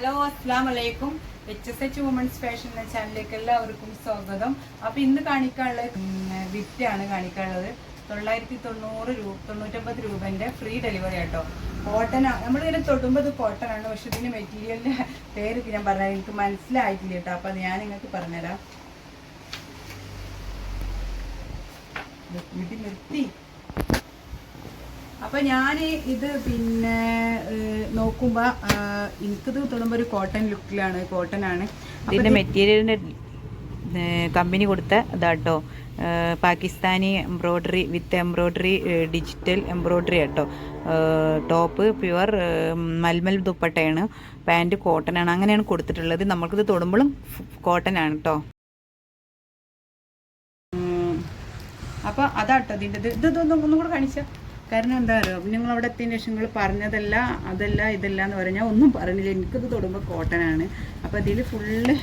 Hello അസ്സാം വലൈക്കും H S H women's fashion എന്ന ചാനലിലേക്ക് എല്ലാവർക്കും സ്വാഗതം. അപ്പൊ ഇന്ന് കാണിക്കാനുള്ള വിറ്റാണ് കാണിക്കാനുള്ളത്. തൊള്ളായിരത്തി തൊണ്ണൂറ് രൂപ തൊണ്ണൂറ്റൊമ്പത് രൂപന്റെ ഫ്രീ ഡെലിവറി ആട്ടോ. കോട്ടൺ നമ്മളിങ്ങനെ തൊടുമ്പോൾ കോട്ടൺ ആണ് പക്ഷെ ഇതിന്റെ മെറ്റീരിയലിന്റെ പേര് ഞാൻ പറഞ്ഞാൽ എനിക്ക് മനസ്സിലായിട്ടില്ല കേട്ടോ. അപ്പൊ അത് ഞാൻ നിങ്ങൾക്ക് പറഞ്ഞുതരാം. നിർത്തി. അപ്പൊ ഞാൻ ഇത് പിന്നെ നോക്കുമ്പോൾ നോക്കുമ്പോ എനിക്കത് എനിക്കിത് തൊടുമ്പോ ഒരു കോട്ടൺ ലുക്കിലാണ് കോട്ടൺ ആണ്. ഇതിന്റെ മെറ്റീരിയലിന്റെ കമ്പനി കൊടുത്ത ഇതാട്ടോ. Pakistani embroidery with embroidery digital embroidery ആട്ടോ. ടോപ്പ് പ്യുവർ മൽമൽ ദുപ്പട്ടയാണ്. പാന്റ് കോട്ടൺ ആണ്. അങ്ങനെയാണ് കൊടുത്തിട്ടുള്ളത്. നമ്മൾക്കിത് തൊടുമ്പോഴും കോട്ടൺ ആണ് കേട്ടോ അപ്പോൾ അപ്പൊ അതാട്ടോ ഇതിന്റെ ഇത് ഇതൊന്നും ഒന്നും കൂടെ കാണിച്ച. കാരണം എന്താ പറയുക നിങ്ങൾ അവിടെ എത്തിയതിന് ശേഷം നിങ്ങൾ പറഞ്ഞതല്ല അതല്ല ഇതല്ല എന്ന് പറഞ്ഞാൽ ഒന്നും പറഞ്ഞില്ല. എനിക്കിത് തൊടുമ്പോൾ കോട്ടനാണ് അപ്പോൾ അപ്പൊ ഇതിൽ ഫുള്ള്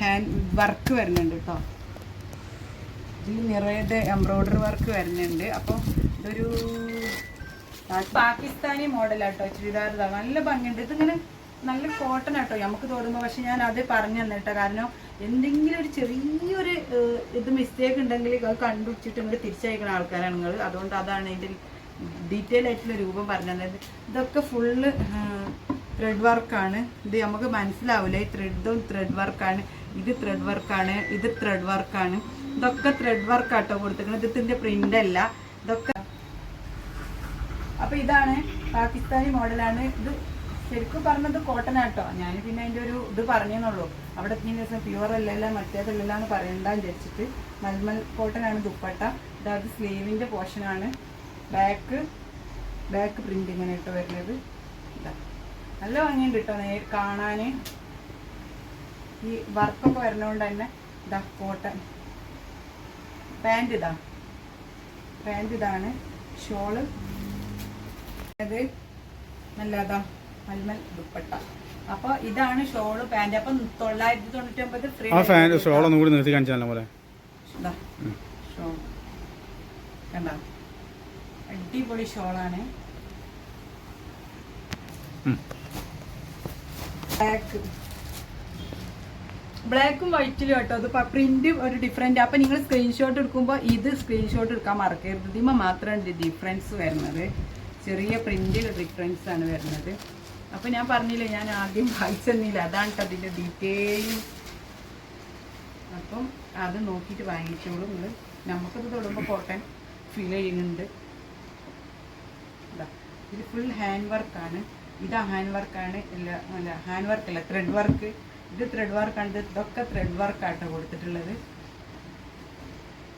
ഹാൻഡ് വർക്ക് വരുന്നുണ്ട് കേട്ടോ ഇതിൽ നിറയെ എംബ്രോയ്ഡറി വർക്ക് വരുന്നുണ്ട്. അപ്പോൾ ഇതൊരു പാകിസ്ഥാനി മോഡലാട്ടോ ചുരിദാർ നല്ല ഭംഗിയുണ്ട്. ഇതിങ്ങനെ നല്ല കോട്ടൺ ആട്ടോ നമുക്ക് തോന്നുമ്പോൾ പക്ഷെ ഞാൻ അത് പറഞ്ഞു തന്നിട്ടോ കാരണം എന്തെങ്കിലും ഒരു ചെറിയൊരു ഇത് മിസ്റ്റേക്ക് ഉണ്ടെങ്കിൽ അത് കണ്ടുപിടിച്ചിട്ട് ഇങ്ങോട്ട് തിരിച്ചയക്കുന്ന ആൾക്കാരാണ് നിങ്ങൾ. അതുകൊണ്ട് അതാണ് ഇതിന്റെ ഡീറ്റെയിൽ ആയിട്ടുള്ള രൂപം പറഞ്ഞു തന്നത് ഇതൊക്കെ ഫുള്ള് ത്രെഡ് വർക്കാണ് ഇത് നമുക്ക് മനസ്സിലാവില്ല ഈ ത്രെഡും ത്രെഡ് വർക്കാണ് ഇത് ത്രെഡ് വർക്കാണ് ഇത് ത്രെഡ് വർക്കാണ് ഇതൊക്കെ ത്രെഡ് വർക്കാട്ടോ കൊടുത്തിരിക്കുന്നത്. ഇതിന്റെ പ്രിന്റ് അല്ല. ഇതൊക്കെ അപ്പോൾ ഇതാണ് പാകിസ്ഥാനി മോഡലാണ് ഇത് ശരിക്കും പറഞ്ഞത് കോട്ടൺ ആട്ടോ. ഞാൻ പിന്നെ അതിന്റെ ഒരു ഇത് പറഞ്ഞെന്നുള്ളൂ. അവിടെ എത്തിയ ദിവസം പ്യുവർ അല്ലല്ല മറ്റേതല്ലല്ല എന്ന് പറയണ്ടെന്ന് വിചാരിച്ചിട്ട്. മൽമൽ കോട്ടൺ ആണ് ദുപ്പട്ട. ഇതായത് സ്ലീവിന്റെ പോർഷനാണ് ആണ്. ബാക്ക് ബാക്ക് പ്രിന്റ് ഇങ്ങനെ ഇട്ട് വരുന്നത്. ഇതാ. നല്ല ഭംഗിയുണ്ട് കേട്ടോ നേരി കാണാന്. ഈ വർക്കൊക്കെ വരുന്നതുകൊണ്ട് തന്നെ ഇതാ കോട്ടൺ പാന്റ് ഇതാ. പാന്റ് ഇതാണ്. ഷോൾ അത് നല്ലതാ മൽമൽ ദുപ്പട്ട. അപ്പൊ ഇതാണ് ഷോൾ പാന്റ് അപ്പൊ തൊള്ളായിരത്തി തൊണ്ണൂറ്റി ഒമ്പത് ഫ്രീ ഒന്നും കൂടി നിർത്തി കാണിച്ചാൽ പോലെ ഷോൾ കണ്ട? അടിപൊളി ഷോളാണ്. ബ്ലാക്ക് ബ്ലാക്കും വൈറ്റിലും കേട്ടോ. അത് പ്രിന്റ് ഒരു ഡിഫറെന്റ് അപ്പൊ നിങ്ങൾ സ്ക്രീൻഷോട്ട് എടുക്കുമ്പോൾ ഇത് സ്ക്രീൻഷോട്ട് എടുക്കാൻ മറക്കരുത്. ഇതിമ മാത്രമാണ് ഡിഫറൻസ് വരുന്നത്. ചെറിയ പ്രിന്റ് ഡിഫറൻസ് ആണ് വരുന്നത്. അപ്പൊ ഞാൻ പറഞ്ഞില്ലേ ഞാൻ ആദ്യം വായിച്ചെന്നില്ല. അതാണ് അതിന്റെ ഡീറ്റെയിൽ അപ്പം അത് നോക്കിയിട്ട് വാങ്ങിച്ചോളൂ നിങ്ങൾ നമുക്കത് തൊടുമ്പോൾ കോട്ടൺ ഫീൽ ചെയ്യുന്നുണ്ട്. ഇതാ, ഫുൾ ഹാൻഡ് വർക്കാണ് ഇത് ഹാൻഡ് വർക്കാണ് ഇല്ല അല്ല ഹാൻഡ് വർക്ക് അല്ല ത്രെഡ് വർക്ക് ഇത് ത്രെഡ് വർക്കാണ് ഇത് ഇതൊക്കെ ത്രെഡ് വർക്കാട്ടോ കൊടുത്തിട്ടുള്ളത്.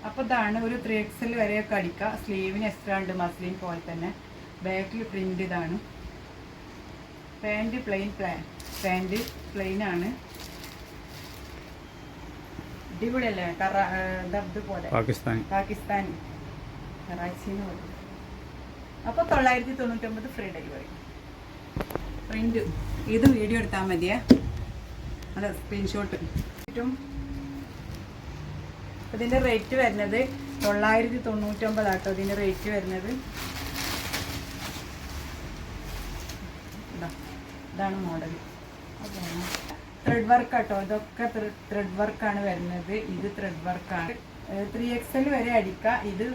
അപ്പോൾ ഇതാണ് ഒരു ത്രീ എക്സൽ വരെയൊക്കെ അടിക്കുക. സ്ലീവിന് എക്സ്ട്രാ ഉണ്ട് മസ്ലിൻ പോലെ തന്നെ. ബാക്കിൽ പ്രിന്റ് ഇതാണ്. Pant plain plan pant plain ആണ്. അടിപൊളിയല്ലേ കറ ഇതുപോലെ. പാകിസ്ഥാൻ പാകിസ്ഥാൻ കറാച്ചിന്ന് പറയും. അപ്പോൾ തൊള്ളായിരത്തി തൊണ്ണൂറ്റൊമ്പത് ഫ്രീ ഡെലിവറി പ്രിന്റ് ഇത് വീഡിയോ എടുത്താൽ മതിയേ. അല്ല സ്ക്രീൻഷോട്ട് ഏറ്റവും ഇതിന്റെ റേറ്റ് വരുന്നത് തൊള്ളായിരത്തി തൊണ്ണൂറ്റൊമ്പതാട്ടോ ഇതിന്റെ റേറ്റ് വരുന്നത്. ഇതാ, ഇതാണ് മോഡൽ ത്രെഡ് വർക്കാട്ടോ ഇതൊക്കെ ത്രെഡ് വർക്കാണ് വരുന്നത്. ഇത് ത്രെഡ് വർക്കാണ് ത്രീ എക്സ് എൽ വരെ അടിക്കുക ഇത്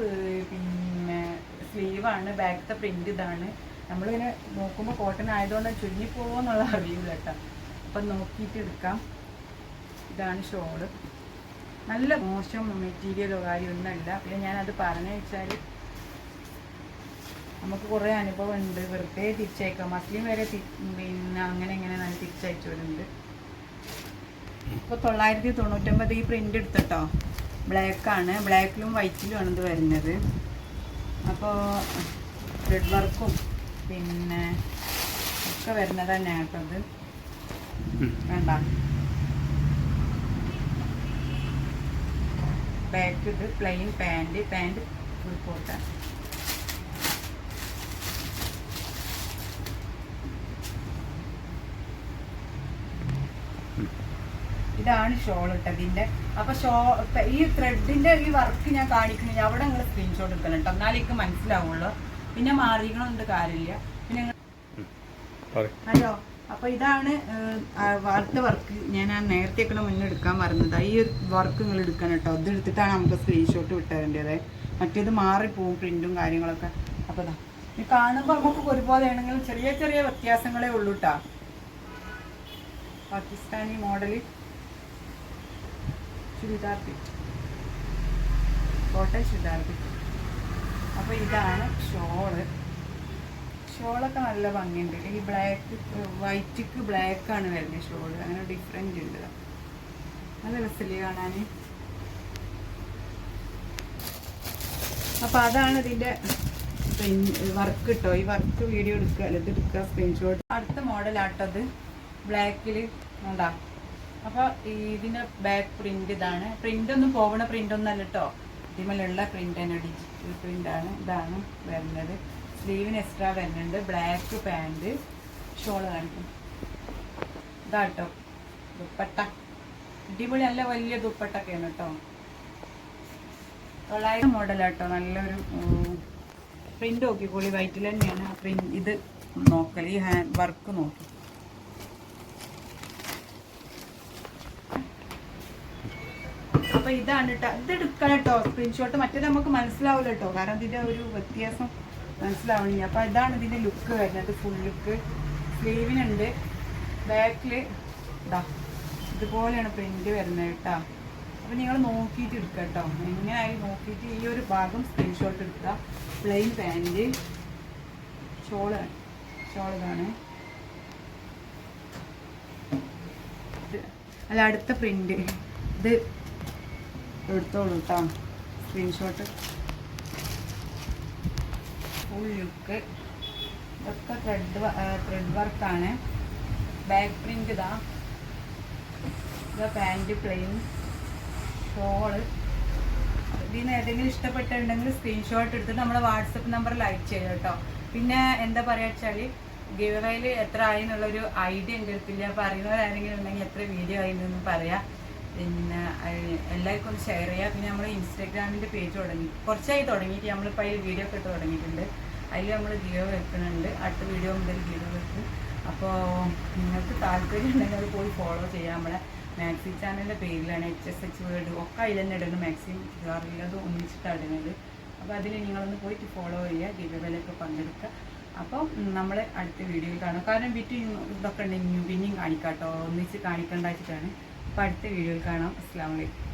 പിന്നെ സ്ലീവാണ് ബാക്കത്തെ പ്രിന്റ് ഇതാണ്. നമ്മളിങ്ങനെ നോക്കുമ്പോൾ കോട്ടൺ ആയതുകൊണ്ട് ചുരുങ്ങി പോകുമെന്നുള്ള അറിയില്ല കേട്ടോ. അപ്പം നോക്കിയിട്ട് എടുക്കാം. ഇതാണ് ഷോൾ നല്ല മോശം മെറ്റീരിയലോ കാര്യമൊന്നുമല്ല. പിന്നെ ഞാനത് പറഞ്ഞു വെച്ചാൽ നമുക്ക് കുറേ അനുഭവം ഉണ്ട് വെറുതെ തിരിച്ചയക്കാം. മസ്ലിം വരെ പിന്നെ അങ്ങനെ ഇങ്ങനെ നല്ല തിരിച്ചയച്ചവരുണ്ട് ഇപ്പോൾ തൊള്ളായിരത്തി തൊണ്ണൂറ്റൊമ്പത് ഈ പ്രിന്റ് ബ്ലാക്ക് ബ്ലാക്കാണ് ബ്ലാക്കിലും വൈറ്റിലും ആണ് ഇത് വരുന്നത്. അപ്പോൾ ത്രെഡ് വർക്കും പിന്നെ ഒക്കെ വരുന്നത് തന്നെയാണ് കേട്ടോ ഇത്. വേണ്ട. ബാക്ക് ഇത് plain pant pant full cotton ഇതാണ് ഷോൾ ഇട്ടതിന്റെ അപ്പൊ ഷോ ഈ ത്രെഡിന്റെ ഈ വർക്ക് ഞാൻ കാണിക്കുന്നില്ല. അവിടെ നിങ്ങൾ സ്ക്രീൻഷോട്ട് എടുക്കണം കേട്ടോ. എന്നാലേ എനിക്ക് മനസ്സിലാവുള്ളൂ. പിന്നെ മാറിക്കണമെന്നുണ്ട് കാര്യമില്ല. പിന്നെ. ഹലോ. അപ്പോൾ ഇതാണ് അടുത്ത വർക്ക് ഞാൻ ആ നേരത്തെ ഒക്കെ മുന്നേ എടുക്കാൻ പറഞ്ഞത്. ഈ ഒരു വർക്ക് നിങ്ങൾ എടുക്കണം കേട്ടോ. ഇത് എടുത്തിട്ടാണ് നമുക്ക് സ്ക്രീൻഷോട്ട് വിട്ടേണ്ടത്. മറ്റേത് മാറിപ്പോവും പ്രിന്റും കാര്യങ്ങളൊക്കെ. അപ്പോൾ ഇതാ ഇത് കാണുമ്പോൾ നമുക്ക് ഒരുപോലെ ആണെങ്കിലും ചെറിയ ചെറിയ വ്യത്യാസങ്ങളേ ഉള്ളൂ കേട്ടോ പാകിസ്ഥാനി മോഡൽ ചുരിദാർ കോട്ടൺ അപ്പോൾ ഇതാണ് ഷോൾ. ഷോളൊക്കെ നല്ല ഭംഗിയുണ്ട്. ഈ ബ്ലാക്ക് വൈറ്റിക്ക് ബ്ലാക്ക് ആണ് വരുന്നത് ഷോൾ. അങ്ങനെ ഡിഫറെന്റ് ഉണ്ട്. നല്ല രസമില്ലേ കാണാൻ അപ്പോൾ അതാണ് ഇതിന്റെ വർക്ക് കിട്ടോ ഈ വർക്ക് വീഡിയോ എടുക്കുക അല്ലെങ്കിൽ എടുക്കുക സ്ക്രീൻഷോട്ട് അടുത്ത മോഡലാട്ടത് ബ്ലാക്കിൽ ഉണ്ടാ അപ്പോൾ ഇതിന്റെ ബാക്ക് പ്രിന്റ് ഇതാണ്. പ്രിന്റ് ഒന്നും പോകണ പ്രിന്റ് ഒന്നും അല്ല കേട്ടോ ഇതിമേലുള്ള പ്രിന്റ് തന്നെ ഡിജിറ്റൽ പ്രിന്റ് ആണ്. ഇതാണ് വരുന്നത്. സ്ലീവിന് എക്സ്ട്രാ വരുന്നുണ്ട്. ബ്ലാക്ക് പാന്റ് ഷോൾ കാണിക്കും. ഇതാട്ടോ ദുപ്പട്ട. അടിപൊളി നല്ല വലിയ ദുപ്പട്ടൊക്കെയാണ് കേട്ടോ തൊള്ളായിരം മോഡലാട്ടോ നല്ലൊരു പ്രിന്റ് നോക്കിക്കോളി. വൈറ്റിൽ തന്നെയാണ് ആ പ്രിന്റ് ഇത് നോക്കൽ ഈ ഹാൻഡ് വർക്ക് നോക്കി. അപ്പൊ ഇതാണ് കേട്ടോ ഇത് എടുക്കണം കേട്ടോ സ്ക്രീൻഷോട്ട് മറ്റേ നമുക്ക് മനസ്സിലാവില്ല കേട്ടോ കാരണം ഇതിന്റെ ഒരു വ്യത്യാസം മനസ്സിലാവണില്ല. അപ്പൊ ഇതാണ് ഇതിന്റെ ലുക്ക് വരുന്നത്. ഫുൾ ലുക്ക് സ്ലീവിനുണ്ട് ബാക്കിൽ ഇതാ ഇതുപോലെയാണ് പ്രിന്റ് വരുന്നത് കേട്ടോ അപ്പൊ നിങ്ങൾ നോക്കിയിട്ട് എടുക്കുക കേട്ടോ എങ്ങനെയായി നോക്കിയിട്ട് ഈ ഒരു ഭാഗം സ്ക്രീൻഷോട്ട് എടുക്കുക. പ്ലെയിൻ പാന്റ് ചോള ചോളതാണ് അല്ല അടുത്ത പ്രിന്റ് ഇത് എടുത്തോളൂ കേട്ടോ സ്ക്രീൻഷോട്ട് ലുക്ക് ഇതൊക്കെ ത്രെഡ് ത്രെഡ് വർക്കാണ് ബാക്ക് പ്രിന്റ് ഇതാ. ഇതാ പാന്റ് പ്ലെയിൻ ഷോൾ ഇതിൽ നിന്ന് ഏതെങ്കിലും ഇഷ്ടപ്പെട്ടിട്ടുണ്ടെങ്കിൽ സ്ക്രീൻഷോട്ട് എടുത്തിട്ട് നമ്മുടെ വാട്സപ്പ് നമ്പറിൽ അയച്ചു തരും കേട്ടോ പിന്നെ എന്താ പറയുക വെച്ചാൽ ഗിവറയിൽ എത്ര ആയി എന്നുള്ളൊരു ഐഡിയ എന്റെ അടുത്തില്ല അപ്പോൾ അറിയുന്നവരാരെങ്കിലും ഉണ്ടെങ്കിൽ എത്ര വീഡിയോ ആയി എന്നൊന്ന് പറയാം. പിന്നെ എല്ലാവർക്കും ഷെയർ ചെയ്യുക പിന്നെ നമ്മൾ ഇൻസ്റ്റാഗ്രാമിന്റെ പേജ് തുടങ്ങി കുറച്ചായി തുടങ്ങിയിട്ട് നമ്മളിപ്പോൾ അതിൽ വീഡിയോ ഒക്കെ തുടങ്ങിയിട്ടുണ്ട്. അതിൽ നമ്മൾ ജിയോ വെക്കുന്നുണ്ട് അടുത്ത വീഡിയോ മുതൽ ജിയോ വെക്കും. അപ്പോൾ നിങ്ങൾക്ക് താല്പര്യം ഉണ്ടെങ്കിൽ അത് പോയി ഫോളോ ചെയ്യാം. നമ്മളെ മാക്സി ചാനലിന്റെ പേരിലാണ് എച്ച് എസ് എച്ച് വേർഡ് ഒക്കെ അതിൽ തന്നെ ഇടുന്നത്. മാക്സിമം ചുരിദാറിലത് ഒന്നിച്ചിട്ടാണ് ഇടുന്നത്. അപ്പോൾ അതിൽ നിങ്ങളൊന്ന് പോയിട്ട് ഫോളോ ചെയ്യുക. ഗിവയിലൊക്കെ പങ്കെടുക്കുക. അപ്പോൾ നമ്മൾ അടുത്ത വീഡിയോയിൽ കാണാം. കാരണം വിറ്റ് ഇതൊക്കെ ഉണ്ടെങ്കിൽ പിന്നെയും കാണിക്കാം കേട്ടോ ഒന്നിച്ച് കാണിക്കേണ്ട അപ്പോൾ അടുത്ത വീഡിയോയിൽ കാണാം. അസ്സാം വലൈക്കും